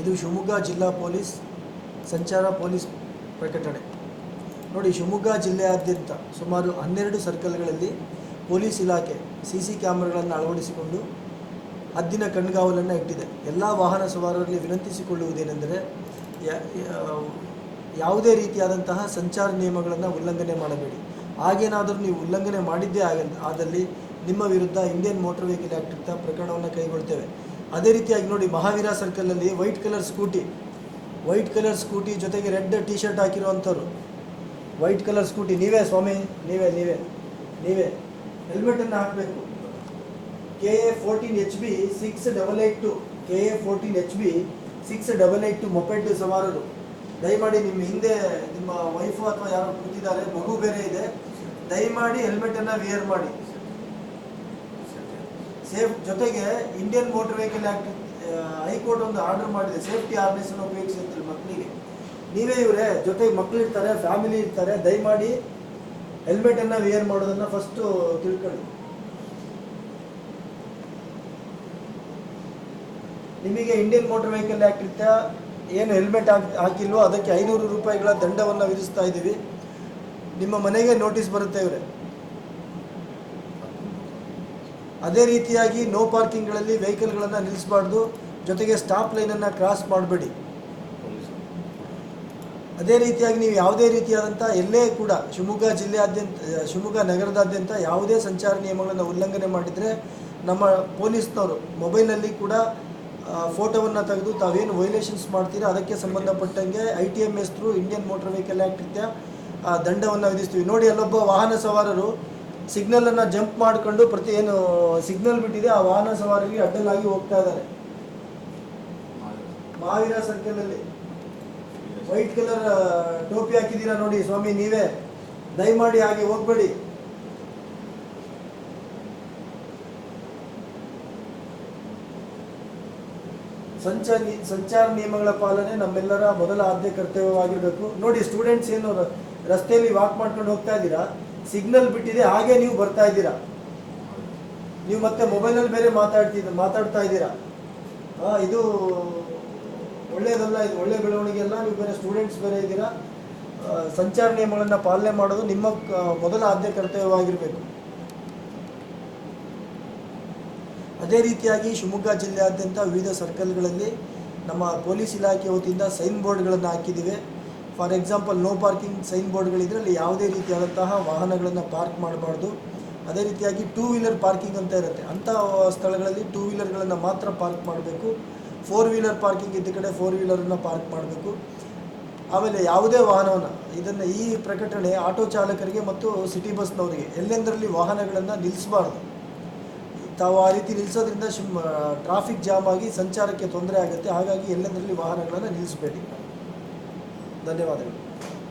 ಇದು ಶಿವಮೊಗ್ಗ ಜಿಲ್ಲಾ ಪೊಲೀಸ್ ಸಂಚಾರ ಪೊಲೀಸ್ ಪ್ರಕಟಣೆ. ನೋಡಿ, ಶಿವಮೊಗ್ಗ ಜಿಲ್ಲೆಯಾದ್ಯಂತ ಸುಮಾರು ಹನ್ನೆರಡು ಸರ್ಕಲ್ಗಳಲ್ಲಿ ಪೊಲೀಸ್ ಇಲಾಖೆ ಸಿ ಸಿ ಕ್ಯಾಮ್ರಾಗಳನ್ನು ಅಳವಡಿಸಿಕೊಂಡು ಹದ್ದಿನ ಕಣ್ಗಾವಲನ್ನು ಇಟ್ಟಿದೆ. ಎಲ್ಲ ವಾಹನ ಸವಾರರಲ್ಲಿ ವಿನಂತಿಸಿಕೊಳ್ಳುವುದೇನೆಂದರೆ ಯಾವುದೇ ರೀತಿಯಾದಂತಹ ಸಂಚಾರ ನಿಯಮಗಳನ್ನು ಉಲ್ಲಂಘನೆ ಮಾಡಬೇಡಿ. ಹಾಗೇನಾದರೂ ನೀವು ಉಲ್ಲಂಘನೆ ಮಾಡಿದ್ದೇ ಆಗ ಆದಲ್ಲಿ ನಿಮ್ಮ ವಿರುದ್ಧ ಇಂಡಿಯನ್ ಮೋಟರ್ ವೆಹಿಕಲ್ ಆ್ಯಕ್ಟ್ ಪ್ರಕರಣವನ್ನು ಕೈಗೊಳ್ತೇವೆ. ಅದೇ ರೀತಿಯಾಗಿ ನೋಡಿ Mahaveera ಸರ್ಕಲಲ್ಲಿ white colour scooty white colour scooty ಜೊತೆಗೆ ರೆಡ್ ಟಿ ಶರ್ಟ್ ಹಾಕಿರುವಂಥವ್ರು. ವೈಟ್ ಕಲರ್ ಸ್ಕೂಟಿ ನೀವೇ ಸ್ವಾಮಿ, ನೀವೇ ನೀವೇ ನೀವೇ. ಹೆಲ್ಮೆಟನ್ನು ಹಾಕಬೇಕು. K A fourteen H B six double eight two K A fourteen H B six double eight two moped ಸವಾರರು. ದಯಮಾಡಿ ನಿಮ್ಮ ಹಿಂದೆ ನಿಮ್ಮ ವೈಫು ಅಥವಾ ಯಾರು ಕೂತಿದ್ದಾರೆ, ಮಗು ಬೇರೆ ಇದೆ. ದಯಮಾಡಿ ಹೆಲ್ಮೆಟನ್ನು ವಿಯರ್ ಮಾಡಿ. ಸೇಫ್ ಜೊತೆಗೆ Indian motor vehicle act high court ಒಂದು ಆರ್ಡರ್ ಮಾಡಿದೆ ಸೇಫ್ಟಿ ಅನ್ನು ಉಪಯೋಗಿಸಿ ಮಕ್ಕಳಿಗೆ. ನೀವೇ ಇವರೇ ಜೊತೆಗೆ ಮಕ್ಕಳು ಇರ್ತಾರೆ ಫ್ಯಾಮಿಲಿ ಇರ್ತಾರೆ, ದಯಮಾಡಿ ಹೆಲ್ಮೆಟನ್ನು ವೇರ್ ಮಾಡೋದನ್ನು ಫಸ್ಟು ತಿಳ್ಕೊಳ್ಳಿ. ನಿಮಗೆ ಇಂಡಿಯನ್ ಮೋಟರ್ ವೆಹಿಕಲ್ ಆ್ಯಕ್ಟ್ ಇತ್ತ ಏನು ಹೆಲ್ಮೆಟ್ ಹಾಕಿ, ಹಾಕಿಲ್ವೋ ಅದಕ್ಕೆ ಐನೂರು ರೂಪಾಯಿಗಳ ದಂಡವನ್ನು ವಿಧಿಸ್ತಾ ಇದ್ದೀವಿ. ನಿಮ್ಮ ಮನೆಗೆ ನೋಟಿಸ್ ಬರುತ್ತೆ ಇವರೇ. ಅದೇ ರೀತಿಯಾಗಿ ನೋ ಪಾರ್ಕಿಂಗ್ಗಳಲ್ಲಿ ವೆಹಿಕಲ್ಗಳನ್ನು ನಿಲ್ಲಿಸಬಾರ್ದು ಜೊತೆಗೆ ಸ್ಟಾಪ್ ಲೈನನ್ನು ಕ್ರಾಸ್ ಮಾಡಬೇಡಿ. ಅದೇ ರೀತಿಯಾಗಿ ನೀವು ಯಾವುದೇ ರೀತಿಯಾದಂಥ ಎಲ್ಲೇ ಕೂಡ ಶಿವಮೊಗ್ಗ ಜಿಲ್ಲೆಯಾದ್ಯಂತ, ಶಿವಮೊಗ್ಗ ನಗರದಾದ್ಯಂತ ಯಾವುದೇ ಸಂಚಾರ ನಿಯಮಗಳನ್ನು ಉಲ್ಲಂಘನೆ ಮಾಡಿದರೆ ನಮ್ಮ ಪೊಲೀಸ್ನವರು ಮೊಬೈಲ್ನಲ್ಲಿ ಕೂಡ ಫೋಟೋವನ್ನು ತೆಗೆದು ತಾವೇನು ವೈಲೇಷನ್ಸ್ ಮಾಡ್ತೀರಾ, ಅದಕ್ಕೆ ಸಂಬಂಧಪಟ್ಟಂಗೆ I T M S through Indian motor vehicle act ರೀತಿಯ ದಂಡವನ್ನು ವಿಧಿಸ್ತೀವಿ. ನೋಡಿ ಅಲ್ಲೊಬ್ಬ ವಾಹನ ಸವಾರರು ಸಿಗ್ನಲನ್ನು ಜಂಪ್ ಮಾಡಿಕೊಂಡು ಪ್ರತಿ ಏನು ಸಿಗ್ನಲ್ ಬಿಟ್ಟಿದೆ, ಆ ವಾಹನ ಸವಾರಿಗೆ ಅಡ್ಡಲಾಗಿ ಹೋಗ್ತಾ ಇದ್ದಾರೆ. ಸರ್ಕಲ್ ಸರ್ಕಲಲ್ಲಿ. ವೈಟ್ ಕಲರ್ ಟೋಪಿ ಹಾಕಿದ್ದೀರಾ ನೋಡಿ ಸ್ವಾಮಿ ನೀವೇ. ದಯಮಾಡಿ ಹಾಗೆ ಹೋಗ್ಬೇಡಿ. ಸಂಚಾರ ಸಂಚಾರ ನಿಯಮಗಳ ಪಾಲನೆ ನಮ್ಮೆಲ್ಲರ ಮೊದಲ ಆದ್ಯ ಕರ್ತವ್ಯವಾಗಿರಬೇಕು ನೋಡಿ ಸ್ಟೂಡೆಂಟ್ಸ್ ಏನು ರಸ್ತೆಯಲ್ಲಿ ವಾಕ್ ಮಾಡ್ಕೊಂಡು ಹೋಗ್ತಾ ಇದ್ದೀರಾ? ಸಿಗ್ನಲ್ ಬಿಟ್ಟಿದೆ, ಹಾಗೆ ನೀವು ಬರ್ತಾ ಇದ್ದೀರಾ? ನೀವು ಮತ್ತೆ ಮೊಬೈಲಲ್ಲಿ ಬೇರೆ ಮಾತಾಡ್ತಿದ್ದ ಮಾತಾಡ್ತಾ ಇದ್ದೀರಾ? ಇದು ಒಳ್ಳೆಯದಲ್ಲ ಇದು ಒಳ್ಳೆ ಬೆಳವಣಿಗೆ ಅಲ್ಲ ನೀವು ಬೇರೆ ಸ್ಟೂಡೆಂಟ್ಸ್ ಬೇರೆ ಇದ್ದೀರಾ? ಸಂಚಾರ ನಿಯಮಗಳನ್ನು ಪಾಲನೆ ಮಾಡೋದು ನಿಮ್ಮ ಮೊದಲ ಆದ್ಯ ಕರ್ತವ್ಯವಾಗಿರಬೇಕು. ಅದೇ ರೀತಿಯಾಗಿ ಶಿವಮೊಗ್ಗ ಜಿಲ್ಲೆಯಾದ್ಯಂತ ವಿವಿಧ ಸರ್ಕಲ್ಗಳಲ್ಲಿ ನಮ್ಮ ಪೊಲೀಸ್ ಇಲಾಖೆ ವತಿಯಿಂದ ಸೈನ್ ಬೋರ್ಡ್ಗಳನ್ನು ಹಾಕಿದ್ದೀವಿ. For example, no parking sign ಬೋರ್ಡ್ಗಳಿದ್ರೆ ಅಲ್ಲಿ ಯಾವುದೇ ರೀತಿಯಾದಂತಹ ವಾಹನಗಳನ್ನು ಪಾರ್ಕ್ ಮಾಡಬಾರ್ದು. ಅದೇ ರೀತಿಯಾಗಿ ಟೂ ವೀಲರ್ ಪಾರ್ಕಿಂಗ್ ಅಂತ ಇರುತ್ತೆ. ಅಂಥ ಸ್ಥಳಗಳಲ್ಲಿ ಟೂ ವೀಲರ್ಗಳನ್ನು ಮಾತ್ರ ಪಾರ್ಕ್ ಮಾಡಬೇಕು. ಫೋರ್ ವೀಲರ್ ಪಾರ್ಕಿಂಗ್ ಇದ್ದ ಕಡೆ ಫೋರ್ ವೀಲರನ್ನು ಪಾರ್ಕ್ ಮಾಡಬೇಕು. ಆಮೇಲೆ ಯಾವುದೇ ವಾಹನವನ್ನು, ಇದನ್ನು ಈ ಪ್ರಕಟಣೆ ಆಟೋ ಚಾಲಕರಿಗೆ ಮತ್ತು ಸಿಟಿ ಬಸ್ನವರಿಗೆ ಎಲ್ಲೆಂದರಲ್ಲಿ ವಾಹನಗಳನ್ನು ನಿಲ್ಲಿಸಬಾರ್ದು ತಾವು ಆ ರೀತಿ ನಿಲ್ಲಿಸೋದ್ರಿಂದ ಟ್ರಾಫಿಕ್ ಜಾಮ್ ಆಗಿ ಸಂಚಾರಕ್ಕೆ ತೊಂದರೆ ಆಗುತ್ತೆ. ಹಾಗಾಗಿ ಎಲ್ಲೆಂದರಲ್ಲಿ ವಾಹನಗಳನ್ನು ನಿಲ್ಲಿಸಬೇಡಿ धन्यवाद